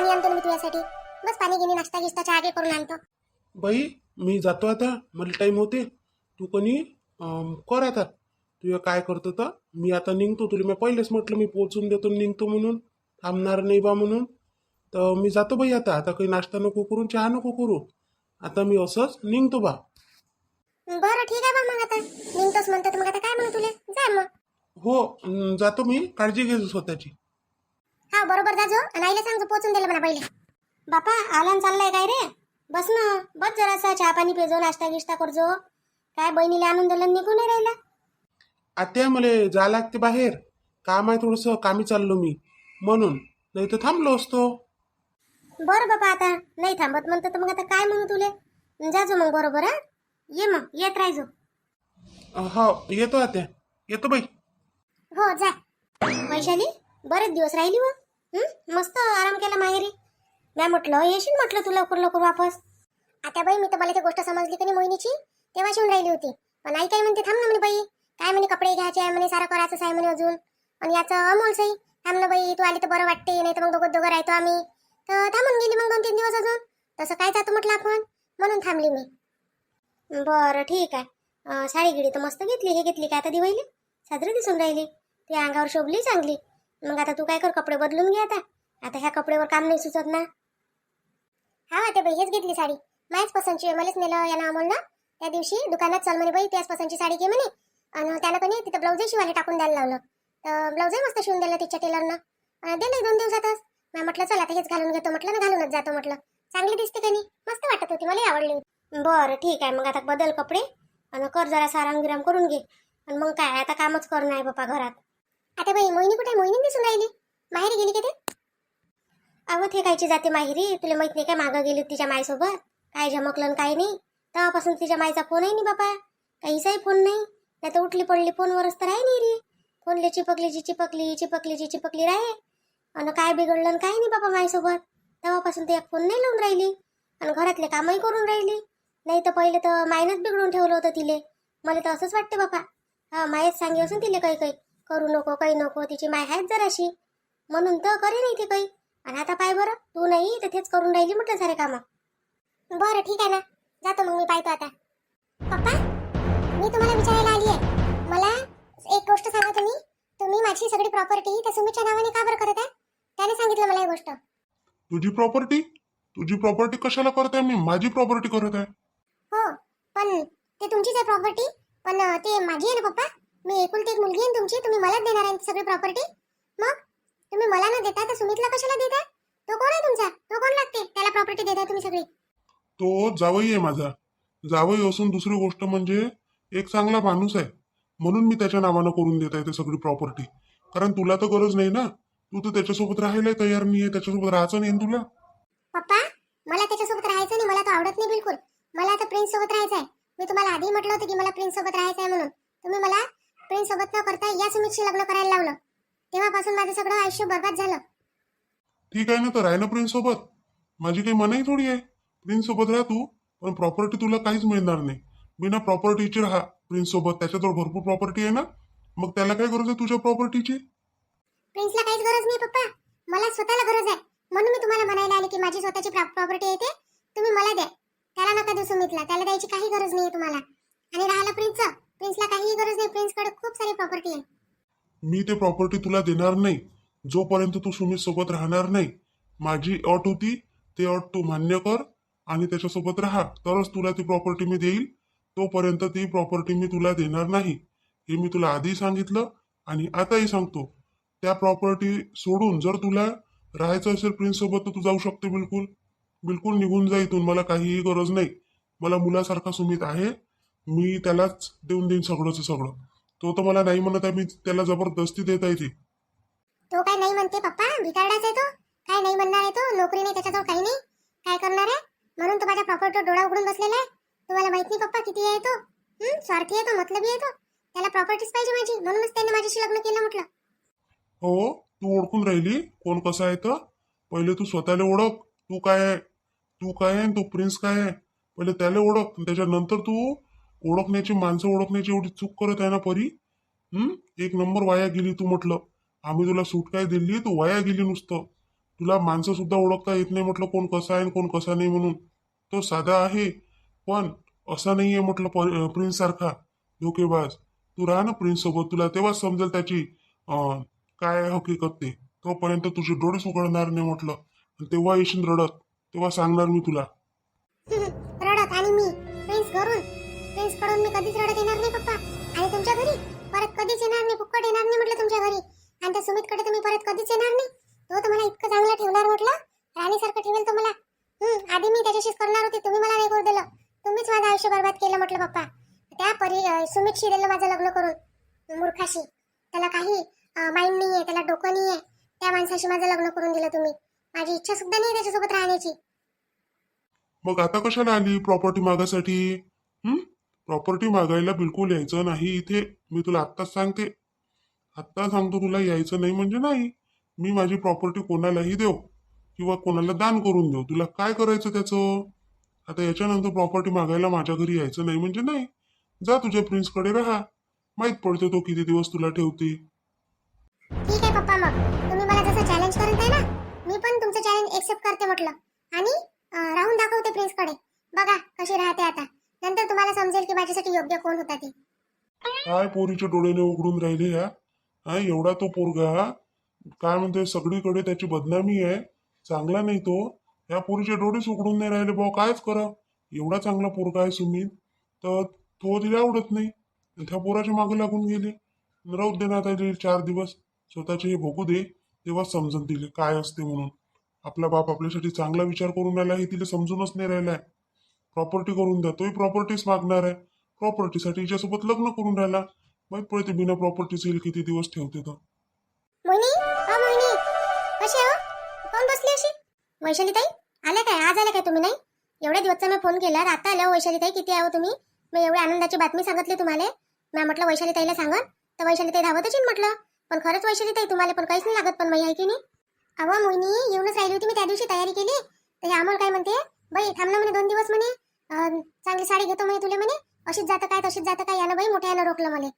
पाणी आणतो ना मी तुझ्यासाठी. बस पाणी घेणे नाश्ता गिस्ता चहा गे करून आणतो. बाई मी जातो आता. मला टाईम होते. तू कोणी अं, कर आता. तुझं काय करतो तर? मी आता निघतो. तुला मी पहिलेच म्हटलं मी पोचून देतो आणि निघतो म्हणून. थांबणार नाही बा म्हणून. तर मी जातो बाई आता. आता काही नाश्ता नको करू चहा नको करू. आता मी असंच निघतो बा. बरं ठीक आहे बा मग आता. निघतोच म्हणतो तर मग आता काय म्हणू तुले? जा मग. हो अं, जातो मी. काळजी घे स्वतःची. हा बरोबर जा जो आणि आईला सांग पोचून दिलं म्हणा पहिले. बापा आला चाललाय काय रे? बस ना. बस जरासा चहा पाणी पेजो नाश्ता गिश्ता करजो. काय बहिणीला आणून दिलं निघून नाही राहिला? आता मला जा लागते बाहेर. काम आहे थोडंसं कामी चाललो मी. म्हणून नाही तर थांबलो असतो. बरं बाबा आता. नाही थांबत म्हणतो तर मग आता काय म्हणू तुले? जाजो मग बरोबर हा? ये मग येत अं, हो येतो आता येतो बाई. हो जा. वैशाली बरेच दिवस राहिली व हं? मस्त आराम केला माहेरी. मी म्हटलं येशील म्हटलं तू लवकर लवकर वापस? आता बाई मी तर मला ती गोष्ट समजली की नाही मोहिनीची? तेव्हा शिवून राहिली होती. पण आई काय म्हणते थांब ना म्हणे बाई. काय म्हणे कपडे घ्यायचे आहे म्हणे सारं करायचं आहे म्हणे अजून. आणि याचं अमोल सई थांब ना बाई तू आली तर बरं वाटते नाही तर मग दोघं दोघं राहतो आम्ही. तर थांबून गेली मग दोन तीन दिवस अजून. तसं काय जातो म्हटलं आपण? म्हणून थांबली मी. बरं ठीक आहे. साडी गिडी तर मस्त घेतली हे घेतली काय आता दिवाळीला? साजरी दिसून राहिली. ती अंगावर शोभली चांगली. मग आता तू काय कर कपडे बदलून घे आता. आता ह्या कपड्यावर काम नाही सुचत ना. हा ते बाई हेच घेतली साडी. माझ्याच पसंतची मलाच नेलं याला अमोलनं त्या दिवशी दुकानात चल म्हणे बाई त्याच पसंतची साडी घे म्हणे. आणि त्यानं कधी तिथं ब्लाऊजही शिवायला टाकून द्यायला लावलं. तर ब्लाऊजही मस्त शिवून दिलं तिच्या टेलरनं आणि दिलं दोन दिवसातच. मी म्हटलं चला आता हेच घालून घेतो. म्हटलं ना घालूनच जातो म्हटलं. चांगली दिसते का नाही? मस्त वाटत होती मला आवडली होती. बरं ठीक आहे. मग आता बदल कपडे. आणि कर जरा साराम गिराम करून घे. आणि मग काय आता कामच करणार आहे बापा घरात. आता बाई मोहिनी कुठे मोहिनी दिसून राहिली. माहेरी गेली का ते? अहो ते कायची जाते माहेरी. तुला माहीत नाही काय मागं गेली तिच्या माईसोबत? काय झमकलं काय नाही. तेव्हापासून तिच्या माईचा फोनही नाही बापा. काहीचाही फोन नाही. नाही तर उठली पडली फोनवरच तर आहे नाही रे. फोनले चिपकली जी चिपकली चिपकली जी चिपकली राहे आणि काय बिघडलं आणि काय नाही बापा माईसोबत? तेव्हापासून ते एक फोन नाही लावून राहिली. आणि घरातले कामही करून राहिली. नाही तर पहिले तर मायनच बिघडून ठेवलं होतं तिले. मला तर असंच वाटते बापा. हा मायच सांगे असून तिले काही काही. करू नको काही नको तिची माय आहेच जराशी. म्हणून तर करे नाही ते काही. आणि आता पाय बरं तू नाही तर तेच करून राहिली म्हटलं सारे कामं. बरं ठीक आहे ना. जातो मग मी पाहतो आता. पप्पा मी तुम्हाला विचारायला आली आहे मला एक गोष्ट सांगा तुम्ही. तुम्ही माझी सगळी प्रॉपर्टी त्या सुमितच्या नावाने का बरं करत आहे? त्याने सांगितलं मला ही गोष्ट. तुझी प्रॉपर्टी तुझी प्रॉपर्टी कशाला करत आहे? मी माझी प्रॉपर्टी करत आहे. हो पण ते तुमचीच आहे प्रॉपर्टी पण ते माझी आहे ना पप्पा? मी एकुलती एक मुलगी आहे तुमची तुम्ही मलाच देणार आहे सगळी प्रॉपर्टी मग? तुम्ही मला न देता तर सुमितला कशाला देता? तो कोण आहे तुमचा? तो कोण लागते? त्याला प्रॉपर्टी देताय तुम्ही सगळी. तो जावई आहे माझा. जावई असून दुसरी गोष्ट म्हणजे एक चांगला माणूस आहे. म्हणून मी त्याच्या नावानं करून देत आहे ते सगळी प्रॉपर्टी कारण तुला तर गरज नाही ना? तू तर त्याच्यासोबत राहायला तयार नाही आहे त्याच्यासोबत राहायचं नाही तुला? पप्पा मला त्याच्यासोबत राहायचं नाही मला तो आवडत नाही बिलकुल. मला आता प्रिन्स सोबत राहायचं आहे. मी तुम्हाला आधी म्हटलं होतं की मला प्रिन्स सोबत राहायचं आहे म्हणून. तुम्ही मला प्रिन्स सोबत न करता या सुमितशी लग्न करायला लावलं. तेव्हापासून माझं सगळं आयुष्य बर्बाद झालं. ठीक आहे ना तर राह ना प्रिन्स सोबत माझी काही मनाई थोडी आहे. प्रिन्स सोबत राहा तू पण प्रॉपर्टी तुला काहीच मिळणार नाही. बिना प्रॉपर्टीची राहा प्रिन्स सोबत त्याच्याजवळ भरपूर प्रॉपर्टी आहे ना. मग त्याला काय गरज आहे तुझ्या प्रॉपर्टीची प्रिन्सला काहीच गरज नाही पप्पा. मला स्वतःला गरज आहे. म्हणून मी तुम्हाला म्हणायला आले की माझी स्वतःची प्रॉपर्टी आहे ते तुम्ही मला द्या. त्याला नका देऊ सुमितला. त्याला द्यायची काही गरज नाही तुम्हाला. आणि राहिला प्रिन्सचं प्रिन्सला काहीही गरज नाही प्रिन्सकडे खूप सारी प्रॉपर्टी आहे मी ते प्रॉपर्टी तुला देणार नाही. जोपर्यंत तू सुमित सोबत राहणार नाही माझी अट होती ते अट तू मान्य कर आणि त्याच्यासोबत राहा. तरच तुला ती प्रॉपर्टी मी देईल. तोपर्यंत ती प्रॉपर्टी मी तुला देणार नाही. हे मी तुला आधी सांगितलं आणि आताही सांगतो. त्या प्रॉपर्टी सोडून जर तुला राहायचं असेल प्रिन्स सोबत तर तू जाऊ शकते बिलकुल. बिलकुल निघून जा इथून. मला काहीही गरज नाही. मला मुलासारखा सुमित आहे. मी त्यालाच देऊन देईन सगळंच सगळं. तो तर मला नाही म्हणत आहे मी त्याला जबरदस्ती देत आहे ती. तो काय नाही म्हणते पप्पा? भिकारडाच आहे तो. काय नाही म्हणणार आहे तो? नोकरी नाही त्याच्याजवळ काही नाही. काय करणार आहे? म्हणून तो माझ्या प्रॉपर्टीवर डोळा उघडून बसलेला आहे. तुम्हाला माहीत नाही पप्पा किती आहे तो? हं? स्वार्थी आहे तो मतलबी आहे तो. त्याला प्रॉपर्टीच पाहिजे माझी. म्हणूनच त्याने माझ्याशी लग्न केलं म्हटलं. हो तू ओळखून राहिली. कोण कसं आहे तर पहिले तू स्वतःला ओळख. तू काय आहे? तू काय आहे आणि तो प्रिन्स काय आहे? पहिले त्याला ओळख. आणि त्याच्यानंतर तू ओळखण्याची माणसं ओळखण्याची एवढी चूक करत आहे ना परी? हम्म एक नंबर वाया गेली तू म्हटलं. आम्ही तुला सूट काय दिली? तू वाया गेली नुसतं. तुला माणसं सुद्धा ओळखता येत नाही म्हटलं कोण कसा आहे आणि कोण कसा नाही म्हणून. तो साधा आहे. पण असा नाही आहे म्हटलं प्रिन्स सारखा. धोकेबाज तू राहा ना प्रिन्स सोबत. तुला तेव्हाच समजेल त्याची काय हकीकत ते. तोपर्यंत तुझे डोळेच उघडणार नाही म्हटलं. आणि तेव्हा येशील रडत. तेव्हा सांगणार मी तुला. रडत आणि मी प्रिन्स घरून. फ्रेंड्सकडून मी कधीच रडत येणार नाही पप्पा. आणि तुमच्या घरी? परत कधीच येणार नाही फुक्कट येणार नाही म्हटलं तुमच्या घरी. आणि त्या सुमित कडे तुम्ही परत कधीच येणार नाही? तो तुम्हाला इतकं चांगलं ठेवणार म्हटलं? राणीसारखं ठेवेल तो मला? हम्म आधी मी त्याच्याशीच करणार होते तुम्ही मला वेगळं दिलं. तुम्हीच माझं आयुष्य बरबाद केलं म्हटलं पप्पा. त्या परी सुमितशी दिलं माझं लग्न करून मूर्खाशी. त्याला काही माइंड आहे त्याला डोकं नाहीये. त्या माणसाशी माझं लग्न करून दिलं तुम्ही. माझी इच्छा सुद्धा नाही त्याच्यासोबत राहण्याची. मग आता कशाला आली प्रॉपर्टी मागासाठी? हम्म? प्रॉपर्टी मागायला बिलकुल यायचं नाही. इथे मी तुला आत्ताच सांगते. आत्ता सांगतो तुला यायचं नाही म्हणजे नाही. मी माझी प्रॉपर्टी कोणालाही देऊ किंवा कोणाला दान करून देऊ. तुला काय करायचं त्याचं? आता याच्यानंतर प्रॉपर्टी मागायला माझ्या घरी यायचं नाही म्हणजे नाही. जा तुझ्या प्रिन्सकडे राहा. माहीत पडते तो किती दिवस तुला ठेवते. ठीक आहे पप्पा मग. तुम्ही मला जसं चॅलेंज करत आहे ना मी पण तुमचं चॅलेंज एक्सेप्ट करते म्हटलं. आणि अं, राहून दाखवते प्रिन्सकडे बघा कशी राहते आता. नंतर तुम्हाला समजेल की माझ्यासाठी योग्य कोण होता ते. काय पोरीचे डोळेने उघडून राहिले या हा एवढा तो पोरगा काय म्हणते सगळीकडे त्याची बदनामी आहे. चांगला नाही तो. या पोरीचे डोळेच उघडून नाही राहिले भाऊ कायच करा? एवढा चांगला पोरगा आहे सुमित तर तो तिला आवडत नाही. त्या पोराच्या मागे लागून गेले. राहू दे ना चार दिवस स्वतःचे हे भोगू दे तेव्हा समजून दिले काय असते म्हणून. आपला बाप आपल्यासाठी चांगला विचार करून राहिला हे तिला समजूनच नाही राहिलाय. प्रॉपर्टी करून द्या. तोही प्रॉपर्टीच मागणार आहे. प्रॉपर्टीसाठी हिच्यासोबत लग्न करून राहिला. माहीत पडते बिना प्रॉपर्टीच येईल किती दिवस ठेवते तर मोहिनी हा मोहिनी. कशी हो? कोण बसली अशी? वैशाली ताई आल्या काय? आज आल्या काय तुम्ही नाही? एवढ्या दिवसचा मी फोन केला. आता आल्या हो वैशाली ताई किती आहो तुम्ही? मी एवढ्या आनंदाची बातमी सांगितली तुम्हाला. मी म्हटलं वैशाली ताईला सांगन. तर वैशाली ताई धावतच येईन म्हटलं. पण खरंच वैशाली ताई तुम्हाला पण काहीच नाही लागत पण माही आहे की नाही? अहो मोहिनी येऊनच राहिली होती मी त्या दिवशी तयारी केली. तर हे अमोल काय म्हणते? बाई थांब ना म्हणे दोन दिवस म्हणे. चांगली साडी घेतो म्हणे तुला म्हणे. अशीच जातं काय तशीच जातं काय यानं बाई मोठ्या यानं रोखलं मला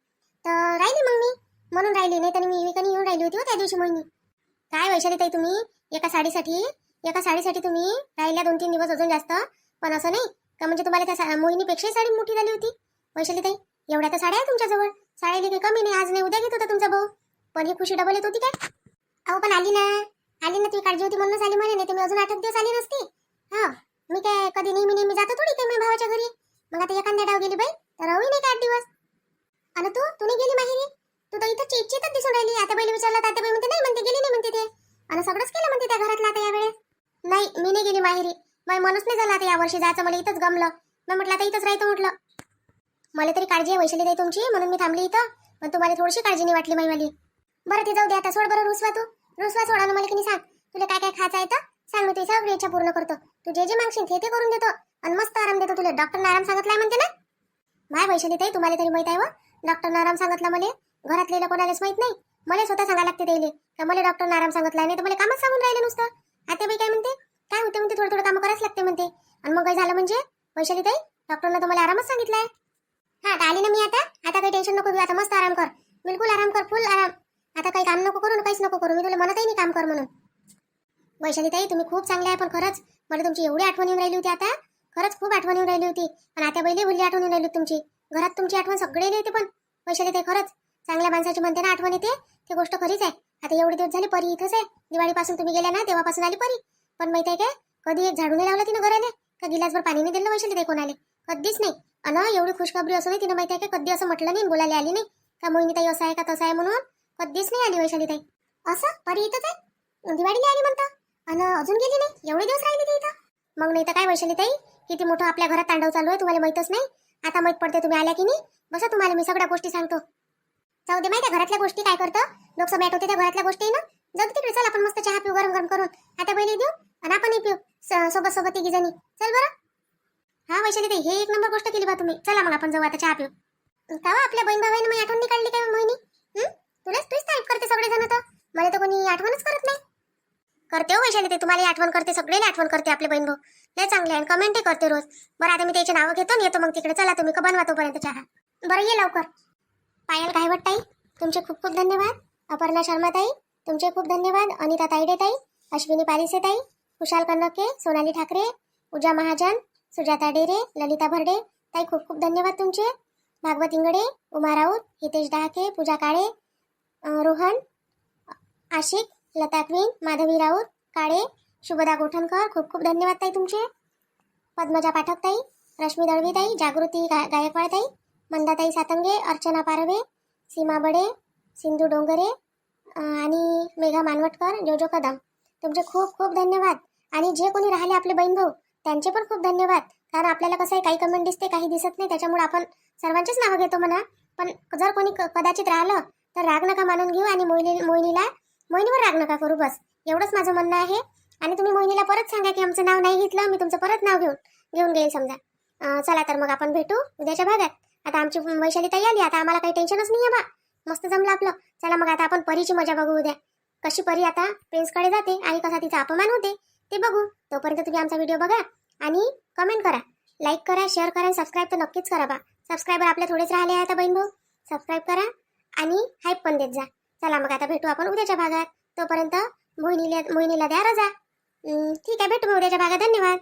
तर राहिली मग मी. म्हणून राहिली नाही तर मी विकणी येऊन राहिली होती हो त्या दिवशी मोहिनी. काय वैशाली ताई तुम्ही? एका साडीसाठी. एका साडीसाठी तुम्ही राहिल्या दोन तीन दिवस अजून जास्त. पण असं नाही. का म्हणजे तुम्हाला त्या सा- मोहिनीपेक्षाही साडी मोठी झाली होती? वैशाली ताई एवढ्या तर साड्या आहे तुमच्याजवळ. साड्या काही कमी नाही. आज नाही उद्या घेत होता तुमचा भाऊ. पण ही खुशी डबल येत होती काय? अहो पण आली ना. आली ना तुम्ही काळजी होती म्हणूनच आली म्हणे. नाही तर मी अजून आठ दिवस आली नसती. हा. मी काय कधी नेहमी नेहमी जातो थोडी काय मी भावाच्या घरी? मग आता एखाद्या डाव गेली बाई तर राहू नाही का आठ दिवस? आणि तू? तू नाही गेली माहिती तू तर इथं चिपचितच दिसून राहिली. आता बैल विचारला तर आता बाई म्हणते नाही म्हणते गेली नाही म्हणते ते. आणि सगळंच केलं म्हणते त्या घरातलं आता यावेळेस. नाही मी नाही गेली माहेरी. माझ्या मनच नाही झालं आता यावर्षी जायचं. मला इथंच गमलं. मग म्हटलं आता इथंच राहतो म्हटलं. मला तरी काळजी आहे वैशाली ताई तुमची म्हणून मी थांबली इथं. पण तुम्हाला थोडीशी काळजी नाही वाटली माईवाली बरं ते जाऊ दे आता. सोड बरं रुसवा तू. रुसवा सोडा. ना मला की नाही सांग. तुला काय काय खायचं आहे तर सांग. मी तुझी सगळी इच्छा पूर्ण करतो. तू जे जे मागशील ते ते करून देतो. आणि मस्त आराम देतो तुला. डॉक्टर आराम सांगितलाय म्हणते ना? माय वैशाली ताई तुम्हाला तरी माहीत आहे व डॉक्टर आराम सांगितला मला. घरातलेलं कोणालाच माहीत नाही. मला स्वतः सांगायला लागते त्याला. का मला डॉक्टरनं आराम सांगितला नाही तर मला कामच सांगून राहिले नुसतं. आता बाई काय म्हणते? काय होते म्हणते? थोडं थोडं काम करायच लागते म्हणते. आणि मग काय झालं म्हणजे? वैशाली ताई डॉक्टरनं तुम्हाला आरामच सांगितलाय. हा आता आली ना मी आता. आता काही टेन्शन नको घेऊ. आता मस्त आराम कर. बिलकुल आराम कर. फुल आराम. आता काही काम नको करू ना काहीच नको करू. मी तुला म्हणतही नाही काम कर म्हणून. वैशाली ताई तुम्ही खूप चांगले आहे पण खरंच. मला तुमची एवढी आठवण येऊन राहिली होती आता. खरंच खूप आठवण येऊन राहिली होती. पण आता बैली बोलली आठवण येऊन राहिली होती तुमची. घरात तुमची आठवण सगळे येते पण. वैशाली ताई खरंच चांगल्या माणसाची म्हणते ना आठवण येते. ती गोष्ट खरीच आहे. आता एवढे दिवस झाले परी इथंच आहे. दिवाळीपासून तुम्ही गेल्या ना तेव्हापासून आली परी. पण माहिती आहे काय कधी एक झाडू नाही लावलं तिनं घराने का गिलासभर पाणी नाही दिलं वैशाली ताई कोणाले? कधीच नाही. अन एवढी खुशखबरी असूनही तिनं माहिती आहे का कधी असं म्हटलं नाही बोलायला आली नाही. का मोहिनी ताई असं आहे का तसं आहे म्हणून? कधीच नाही आली वैशाली ताई असं? परी इथंच आहे? दिवाळीला आली म्हणता? आणि अजून गेली नाही? एवढे दिवस राहिली ते इथं? मग नाही तर काय वैशाली ताई? किती मोठं आपल्या घरात तांडव चालू आहे तुम्हाला माहितच नाही? आता माहीत पडते तुम्ही आल्या की नाही? बसा तुम्हाला मी सगळ्या गोष्टी सांगतो. जाऊ दे माहिती घरातल्या गोष्टी काय करतं? लोक सगळ्या होते त्या घरातल्या गोष्टी ना? जाऊ दे तिकडे चल आपण मस्त चहा पिऊ गरम गरम करून. आता पहिले देऊ आणि आपणही पिऊ स- सोबत सोबत तिघी जणी. चल बरं. हा वैशाली ताई हे एक नंबर गोष्ट केली बा तुम्ही. चला मग आपण जाऊ आता चहा पिऊ. का आपल्या बहीण भावाने मग आठवण नाही काढली काय मोहिनी? तुलाच तुझीच टाईप करते सगळेजण तर. मला तर कोणी आठवणच करत नाही. करते हो वैशाली ते तुम्हाला आठवण करते सगळेला आठवण करते आपले बहीण भाऊ. लय चांगले आहे कमेंटही करते रोज. बरं आता मी त्याचे नावं घेतो आणि येतो मग तिकडे. चला तुम्ही का बनवा तोपर्यंत चहा. बरं ये लवकर. पायल गायवट ताई तुमचे खूप खूप धन्यवाद. अपर्णा शर्मा ताई तुमचे खूप धन्यवाद. अनिता ताईडे ताई अश्विनी पालिसेताई कुशाल कन्नके सोनाली ठाकरे पूजा महाजन सुजाता डेरे ललिता भरडे. ताई खूप खूप धन्यवाद तुमचे. भागवत इंगडे उमा राऊत हितेश डहाके पूजा काळे रोहन आशिक लता क्वीन माधवी राऊत काळे शुभदा गोठणकर खूप खूप धन्यवाद ताई तुमचे. पद्मजा पाठक ताई रश्मी दळवी ताई जागृती गा गायकवाड ताई मंदाताई सातंगे अर्चना पारवे सीमा बडे सिंधू डोंगरे आणि मेघा मानवटकर जोजो कदम. तुमचे खूप खूप धन्यवाद. आणि जे कोणी राहिले आपले बहीण भाऊ त्यांचे पण खूप धन्यवाद. कारण आपल्याला कसं आहे काही कमेंट दिसते काही दिसत नाही त्याच्यामुळे आपण सर्वांचेच नावं घेतो म्हणा. पण जर कोणी क- कदाचित राहिलं तर राग नका मानून घेऊ आणि मोहिनी मोहिनीला मोहिनीवर राग नका करू बस. एवढंच माझं म्हणणं आहे. आणि तुम्ही मोहिनीला परत सांगा की आमचं नाव नाही घेतलं मी तुमचं परत नाव घेऊन घेऊन घेईल समजा. चला तर मग आपण भेटू उद्याच्या भागात. आता आमची वैशाली ताई आली आता आम्हाला काही टेन्शनच नाही आहे बा. मस्त जमलं आपलं. चला मग आता आपण परीची मजा बघू उद्या. कशी परी आता? प्रिन्सकडे जाते. आणि कसा तिचा अपमान होते ते बघू. तोपर्यंत तुम्ही आमचा व्हिडिओ बघा आणि कमेंट करा. लाईक करा शेअर करा आणि सबस्क्राईब तर नक्कीच करा बा. सबस्क्रायबर आपल्या थोडेच राहिले आहेत बहीण भाऊ. सबस्क्राईब करा आणि हाईप पण देत जा. चला मग आता भेटू आपण उद्याच्या भागात. तोपर्यंत मोहिनीला मोहिनीला द्या रजा. ठीक आहे भेटू मग उद्याच्या भागात. धन्यवाद.